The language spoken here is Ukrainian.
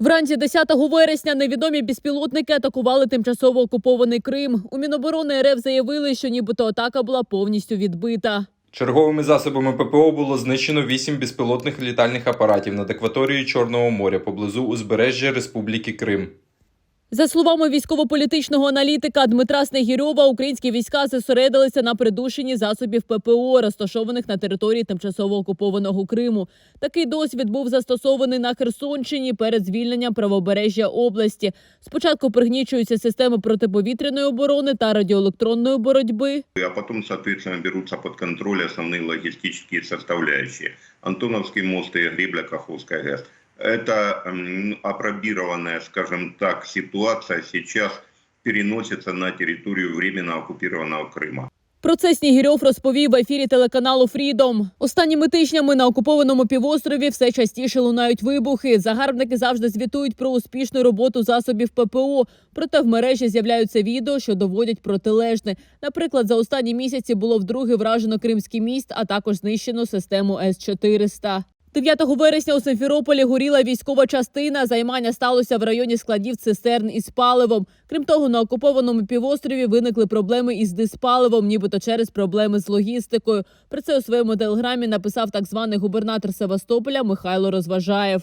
Вранці 10 вересня невідомі безпілотники атакували тимчасово окупований Крим. У Міноборони РФ заявили, що нібито атака була повністю відбита. Черговими засобами ППО було знищено вісім безпілотних літальних апаратів над акваторією Чорного моря поблизу узбережжя Республіки Крим. За словами військово-політичного аналітика Дмитра Снегірьова, українські війська зосередилися на придушенні засобів ППО, розташованих на території тимчасово окупованого Криму. Такий досвід був застосований на Херсонщині перед звільненням правобережжя області. Спочатку пригнічуються системи протиповітряної оборони та радіоелектронної боротьби. а потом, соответственно, берутся под контроль основные логистические составляющие. Антоновский мост и гребля Каховская ГЭС. Это м, апробированная, скажем так, ситуация сейчас переносится на территорию временно оккупированного Крыма. Про це Снігірьов розповів в ефірі телеканалу Фрідом. Останніми тижнями на окупованому півострові все частіше лунають вибухи. Загарбники завжди звітують про успішну роботу засобів ППО. Проте в мережі з'являються відео, що доводять протилежне. Наприклад, за останні місяці було вдруге вражено Кримський міст, а також знищено систему С-400. 9 вересня у Симферополі горіла військова частина. Займання сталося в районі складів цистерн із паливом. Крім того, на окупованому півострові виникли проблеми із диспаливом, нібито через проблеми з логістикою. Про це у своєму телеграмі написав так званий губернатор Севастополя Михайло Розважаєв.